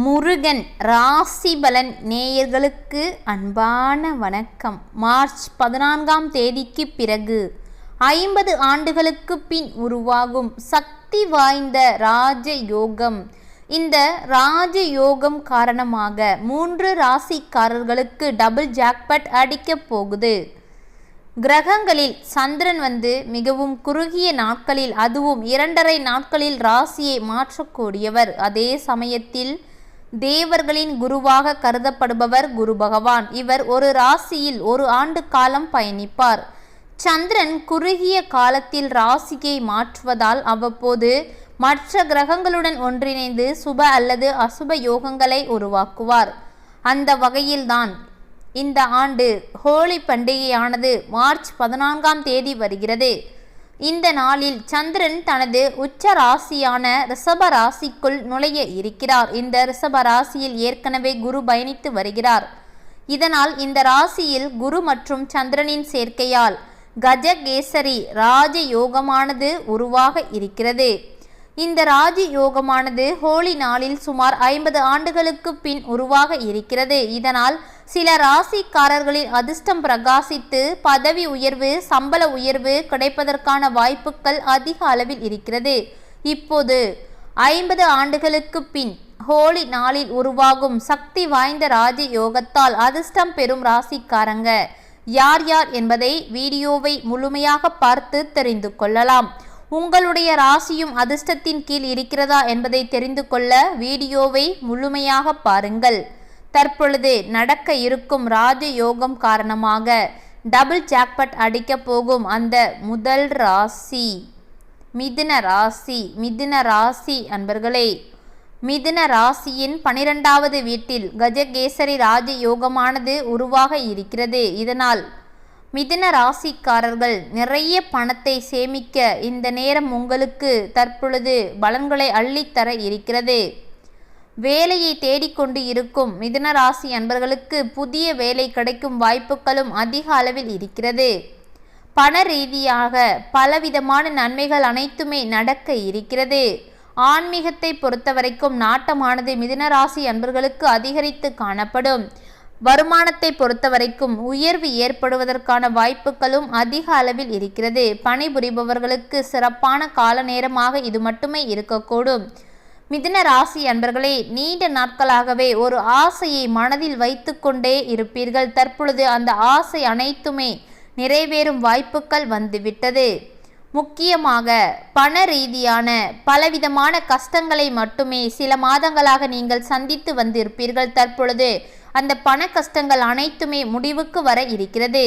முருகன் ராசிபலன் நேயர்களுக்கு அன்பான வணக்கம். மார்ச் பதினான்காம் தேதிக்கு பிறகு ஐம்பது ஆண்டுகளுக்கு பின் உருவாகும் சக்தி வாய்ந்த ராஜ யோகம் இந்த ராஜ யோகம் காரணமாக மூன்று ராசிக்காரர்களுக்கு டபுள் ஜாக்பட் அடிக்கப் போகுது. கிரகங்களில் சந்திரன் வந்து மிகவும் குறுகிய நாட்களில் அதுவும் இரண்டரை நாட்களில் ராசியை மாற்றக்கூடியவர். அதே சமயத்தில் தேவர்களின் குருவாக கருதப்படுபவர் குரு பகவான். இவர் ஒரு ராசியில் ஒரு ஆண்டு காலம் பயணிப்பார். சந்திரன் குறுகிய காலத்தில் ராசியை மாற்றுவதால் அவ்வப்போது மற்ற கிரகங்களுடன் ஒன்றிணைந்து சுப அல்லது அசுப யோகங்களை உருவாக்குவார். அந்த வகையில்தான் இந்த ஆண்டு ஹோலி பண்டிகையானது மார்ச் பதினான்காம் தேதி வருகிறது. இந்த நாளில் சந்திரன் தனது உச்ச ராசியான ரிஷப ராசிக்குள் நுழைய இருக்கிறார். இந்த ரிஷப ராசியில் ஏற்கனவே குரு பயணித்து வருகிறார். இதனால் இந்த ராசியில் குரு மற்றும் சந்திரனின் சேர்க்கையால் கஜகேசரி ராஜ யோகமானது உருவாக இருக்கிறது. இந்த ராஜ யோகமானது ஹோலி நாளில் சுமார் ஐம்பது ஆண்டுகளுக்கு பின் உருவாக இருக்கிறது. இதனால் சில ராசிக்காரர்களின் அதிர்ஷ்டம் பிரகாசித்து பதவி உயர்வு சம்பள உயர்வு கிடைப்பதற்கான வாய்ப்புகள் அதிக அளவில் இருக்கிறது. இப்போது ஐம்பது ஆண்டுகளுக்கு பின் ஹோலி நாளில் உருவாகும் சக்தி வாய்ந்த ராஜ யோகத்தால் அதிர்ஷ்டம் பெறும் ராசிக்காரங்க யார் யார் என்பதை வீடியோவை முழுமையாக பார்த்து தெரிந்து கொள்ளலாம். உங்களுடைய ராசியும் அதிர்ஷ்டத்தின் கீழ் இருக்கிறதா என்பதை தெரிந்து கொள்ள வீடியோவை முழுமையாக பாருங்கள். தற்பொழுது நடக்க இருக்கும் ராஜ யோகம் காரணமாக டபுள் ஜாக்பட் அடிக்க போகும் அந்த முதல் ராசி மிதுன ராசி மிதுன ராசி அன்பர்களே. மிதுன ராசியின் பனிரெண்டாவது வீட்டில் கஜகேசரி ராஜ யோகமானது உருவாக இருக்கிறது. இதனால் மிதுன ராசிக்காரர்கள் நிறைய பணத்தை சேமிக்க இந்த நேரம் உங்களுக்கு தற்பொழுது பலன்களை அள்ளித்தர இருக்கிறது. வேலையை தேடிக்கொண்டு இருக்கும் மிதுன ராசி அன்பர்களுக்கு புதிய வேலை கிடைக்கும் வாய்ப்புகளும் அதிக அளவில் இருக்கிறது. பண ரீதியாக பலவிதமான நன்மைகள் அனைத்துமே நடக்க இருக்கிறது. ஆன்மீகத்தை பொறுத்தவரைக்கும் நாட்டமானது மிதுன ராசி அன்பர்களுக்கு அதிகரித்து காணப்படும். வருமானத்தை பொறுத்தவரைக்கும் உயர்வு ஏற்படுவதற்கான வாய்ப்புகளும் அதிக அளவில் இருக்கிறது. பணிபுரிபவர்களுக்கு சிறப்பான கால நேரமாக இது மட்டுமே இருக்கக்கூடும். மிதுன ராசி அன்பர்களே நீண்ட நாட்களாகவே ஒரு ஆசையை மனதில் வைத்துக்கொண்டே இருப்பீர்கள். தற்பொழுது அந்த ஆசை அனைத்துமே நிறைவேறும் வாய்ப்புகள் வந்துவிட்டது. முக்கியமாக பண ரீதியான பலவிதமான கஷ்டங்களை மட்டுமே சில மாதங்களாக நீங்கள் சந்தித்து வந்திருப்பீர்கள். தற்பொழுது அந்த பண கஷ்டங்கள் அனைத்துமே முடிவுக்கு வர இருக்கிறது.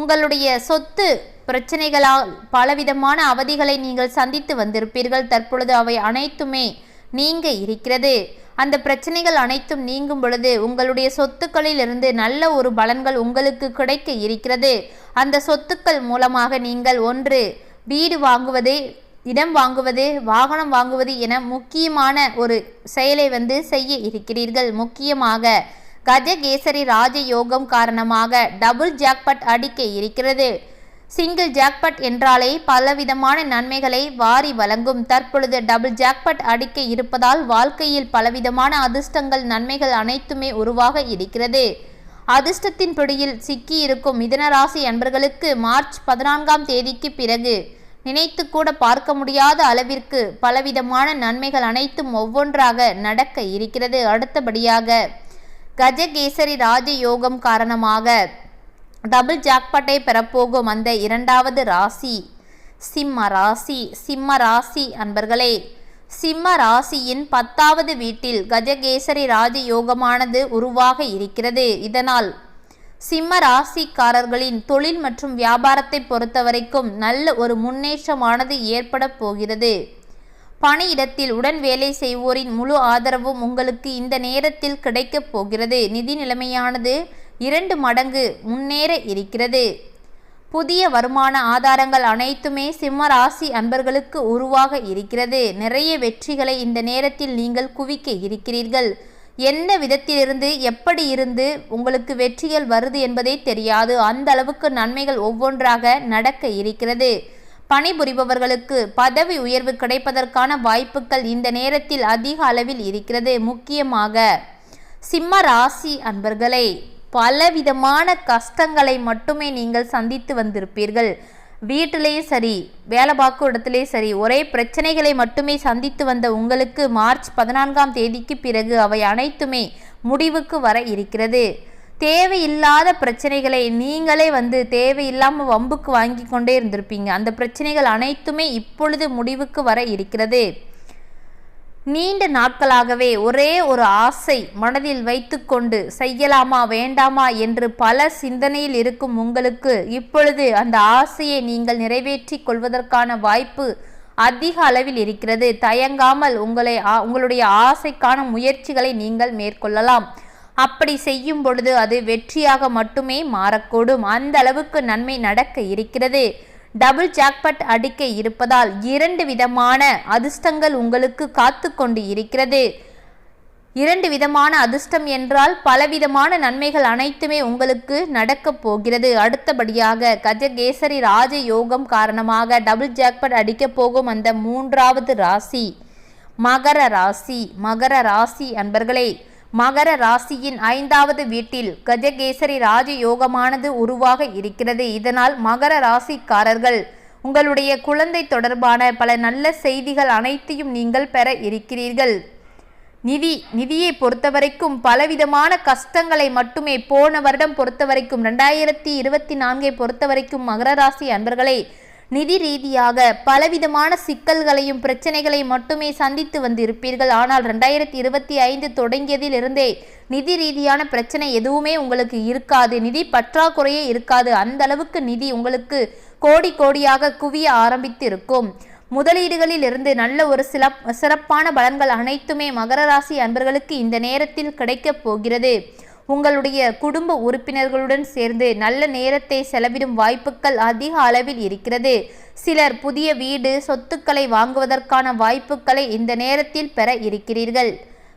உங்களுடைய சொத்து பிரச்சனைகளால் பலவிதமான அவதிகளை நீங்கள் சந்தித்து வந்திருப்பீர்கள். தற்பொழுது அவை அனைத்துமே நீங்க இருக்கிறது. அந்த பிரச்சனைகள் அனைத்தும் நீங்கும் பொழுது உங்களுடைய சொத்துக்களில் இருந்து நல்ல ஒரு பலன்கள் உங்களுக்கு கிடைக்க இருக்கிறது. அந்த சொத்துக்கள் மூலமாக நீங்கள் ஒன்று வீடு வாங்குவது இடம் வாங்குவது வாகனம் வாங்குவது என முக்கியமான ஒரு செயலை வந்து செய்ய இருக்கிறீர்கள். முக்கியமாக கஜகேசரி ராஜயோகம் காரணமாக டபுள் ஜாக்பட் அடிக்க இருக்கிறது. சிங்கிள் ஜாக்பட் என்றாலே பலவிதமான நன்மைகளை வாரி வழங்கும். தற்பொழுது டபுள் ஜாக்பட் அடிக்க இருப்பதால் வாழ்க்கையில் பலவிதமான அதிர்ஷ்டங்கள் நன்மைகள் அனைத்துமே உருவாக இருக்கிறது. அதிர்ஷ்டத்தின் பிடியில் சிக்கியிருக்கும் மிதனராசி அன்பர்களுக்கு மார்ச் பதினான்காம் தேதிக்கு பிறகு நினைத்து கூட பார்க்க முடியாத அளவிற்கு பலவிதமான நன்மைகள் அனைத்தும் ஒவ்வொன்றாக நடக்க இருக்கிறது. அடுத்தபடியாக கஜகேசரி ராஜயோகம் காரணமாக டபுள் ஜாக்பாட்டை பெறப்போகும் அந்த இரண்டாவது ராசி. சிம்ம ராசி சிம்ம ராசி அன்பர்களே சிம்ம ராசியின் பத்தாவது வீட்டில் கஜகேசரி ராஜயோகமானது உருவாக இருக்கிறது. இதனால் சிம்ம ராசிக்காரர்களின் தொழில் மற்றும் வியாபாரத்தை பொறுத்தவரைக்கும் நல்ல ஒரு முன்னேற்றமானது ஏற்பட போகிறது. பணியிடத்தில் உடன் வேலை செய்வோரின் முழு ஆதரவும் உங்களுக்கு இந்த நேரத்தில் கிடைக்கப் போகிறது. நிதி நிலைமையானது இரண்டு மடங்கு முன்னேற இருக்கிறது. புதிய வருமான ஆதாரங்கள் அனைத்துமே சிம்ம ராசி அன்பர்களுக்கு உருவாக இருக்கிறது. நிறைய வெற்றிகளை இந்த நேரத்தில் நீங்கள் குவிக்க இருக்கிறீர்கள். எந்த விதத்திலிருந்து எப்படி இருந்து உங்களுக்கு வெற்றிகள் வருது என்பதே தெரியாது. அந்த அளவுக்கு நன்மைகள் ஒவ்வொன்றாக நடக்க இருக்கிறது. பணிபுரிபவர்களுக்கு பதவி உயர்வு கிடைப்பதற்கான வாய்ப்புகள் இந்த நேரத்தில் அதிக அளவில் இருக்கிறது. முக்கியமாக சிம்ம ராசி அன்பர்களே பலவிதமான கஷ்டங்களை மட்டுமே நீங்கள் சந்தித்து வந்திருப்பீர்கள். வீட்டிலேயும் சரி வேலை பார்க்கும் இடத்துலையும் சரி ஒரே பிரச்சனைகளை மட்டுமே சந்தித்து வந்த உங்களுக்கு மார்ச் பதினான்காம் தேதிக்கு பிறகு அவை அனைத்துமே முடிவுக்கு வர இருக்கிறது. தேவையில்லாத பிரச்சனைகளை நீங்களே வந்து தேவையில்லாமல் வம்புக்கு வாங்கி கொண்டே இருந்திருப்பீங்க. அந்த பிரச்சனைகள் அனைத்துமே இப்பொழுது முடிவுக்கு வர இருக்கிறது. நீண்ட நாட்களாகவே ஒரே ஒரு ஆசை மனதில் வைத்துக்கொண்டு செய்யலாமா வேண்டாமா என்று பல சிந்தனையில் இருக்கும் உங்களுக்கு இப்பொழுது அந்த ஆசையை நீங்கள் நிறைவேற்றி கொள்வதற்கான வாய்ப்பு அதிக அளவில் இருக்கிறது. தயங்காமல் உங்களை உங்களுடைய ஆசைக்கான முயற்சிகளை நீங்கள் மேற்கொள்ளலாம். அப்படி செய்யும் பொழுது அது வெற்றியாக மட்டுமே மாறக்கூடும். அந்த அளவுக்கு நன்மை நடக்க இருக்கிறது. டபுள் ஜாக்பட் அடிக்க இருப்பதால் இரண்டு விதமான அதிர்ஷ்டங்கள் உங்களுக்கு காத்து கொண்டு இருக்கிறது. இரண்டு விதமான அதிர்ஷ்டம் என்றால் பலவிதமான நன்மைகள் அனைத்துமே உங்களுக்கு நடக்கப் போகிறது. அடுத்தபடியாக கஜகேசரி ராஜ யோகம் காரணமாக டபுள் ஜாக்பட் அடிக்கப் போகும் அந்த மூன்றாவது ராசி மகர ராசி மகர ராசி அன்பர்களே மகர ராசியின் ஐந்தாவது வீட்டில் கஜகேசரி ராஜயோகமானது உருவாக இருக்கிறது. இதனால் மகர ராசிக்காரர்கள் உங்களுடைய குழந்தை தொடர்பான பல நல்ல செய்திகள் அனைத்தையும் நீங்கள் பெற இருக்கிறீர்கள். நிதி நிதியை பொறுத்தவரைக்கும் பலவிதமான கஷ்டங்களை மட்டுமே போன வருடம் பொறுத்தவரைக்கும் ரெண்டாயிரத்தி இருபத்தி நான்கை பொறுத்தவரைக்கும் மகர ராசி அன்பர்களை நிதி ரீதியாக பலவிதமான சிக்கல்களையும் பிரச்சனைகளையும் மட்டுமே சந்தித்து வந்திருப்பீர்கள். ஆனால் ரெண்டாயிரத்தி இருபத்தி ஐந்து தொடங்கியதிலிருந்தே நிதி ரீதியான பிரச்சனை எதுவுமே உங்களுக்கு இருக்காது. நிதி பற்றாக்குறையே இருக்காது. அந்த அளவுக்கு நிதி உங்களுக்கு கோடி கோடியாக குவிய ஆரம்பித்து இருக்கும் முதலீடுகளில் இருந்து நல்ல ஒரு சில சிறப்பான பலன்கள் அனைத்துமே மகர ராசி அன்பர்களுக்கு இந்த நேரத்தில் கிடைக்கப் போகிறது. உங்களுடைய குடும்ப உறுப்பினர்களுடன் சேர்ந்து நல்ல நேரத்தை செலவிடும் வாய்ப்புகள் அதிக அளவில் இருக்கிறது. சிலர் புதிய வீடு சொத்துக்களை வாங்குவதற்கான வாய்ப்புகளை இந்த நேரத்தில் பெற இருக்கிறீர்கள்.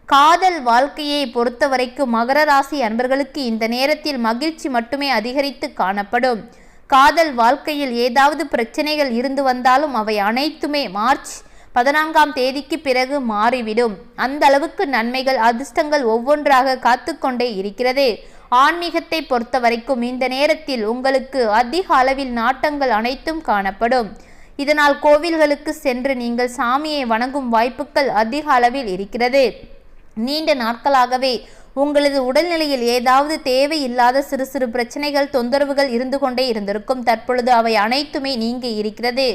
காதல் வாழ்க்கையை பொறுத்தவரைக்கும் மகர ராசி அன்பர்களுக்கு இந்த நேரத்தில் மகிழ்ச்சி மட்டுமே அதிகரித்து காணப்படும். காதல் வாழ்க்கையில் ஏதாவது பிரச்சனைகள் இருந்து வந்தாலும் அவை அனைத்துமே மார்ச் பதினான்காம் தேதிக்கு பிறகு மாறிவிடும். அந்த அளவுக்கு நன்மைகள் அதிர்ஷ்டங்கள் ஒவ்வொன்றாக காத்துக்கொண்டே இருக்கிறது. ஆன்மீகத்தை பொறுத்த வரைக்கும் இந்த நேரத்தில் உங்களுக்கு அதிக அளவில் நாட்டங்கள் அனைத்தும் காணப்படும். இதனால் கோவில்களுக்கு சென்று நீங்கள் சாமியை வணங்கும் வாய்ப்புகள் அதிக அளவில் இருக்கிறது. நீண்ட நாட்களாகவே உங்களது உடல்நிலையில் ஏதாவது தேவையில்லாத சிறு சிறு பிரச்சனைகள் தொந்தரவுகள் இருந்து கொண்டே இருந்திருக்கும். தற்பொழுது அவை அனைத்துமே நீங்கி இருக்கிறது.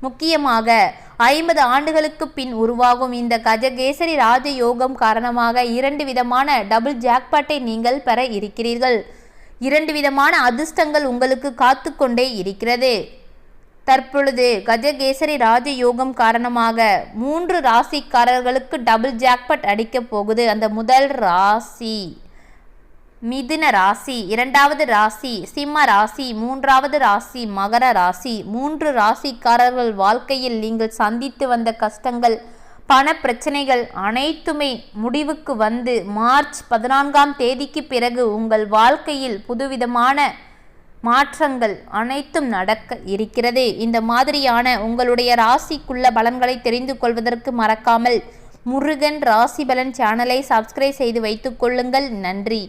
முக்கியமாக ஐம்பது ஆண்டுகளுக்கு பின் உருவாகும் இந்த கஜகேசரி ராஜயோகம் காரணமாக இரண்டு விதமான டபுள் ஜாக்பாட்டை நீங்கள் பெற இருக்கிறீர்கள். இரண்டு விதமான அதிர்ஷ்டங்கள் உங்களுக்கு காத்து கொண்டே இருக்கிறது. தற்பொழுது கஜகேசரி ராஜயோகம் காரணமாக மூன்று ராசிக்காரர்களுக்கு டபுள் ஜாக்பட் அடிக்கப் போகுது. அந்த முதல் ராசி. மிதுன ராசி இரண்டாவது ராசி சிம்ம ராசி மூன்றாவது ராசி மகர ராசி. மூன்று ராசிக்காரர்கள் வாழ்க்கையில் நீங்கள் சந்தித்து வந்த கஷ்டங்கள் பண பிரச்சனைகள் அனைத்துமே முடிவுக்கு வந்து மார்ச் பதினான்காம் தேதிக்கு பிறகு உங்கள் வாழ்க்கையில் புதுவிதமான மாற்றங்கள் அனைத்தும் நடக்க இருக்கிறது. இந்த மாதிரியான உங்களுடைய ராசிக்குள்ள பலன்களை தெரிந்து கொள்வதற்கு மறக்காமல் முருகன் ராசி பலன் சேனலை சப்ஸ்கிரைப் செய்து வைத்துக் கொள்ளுங்கள். நன்றி.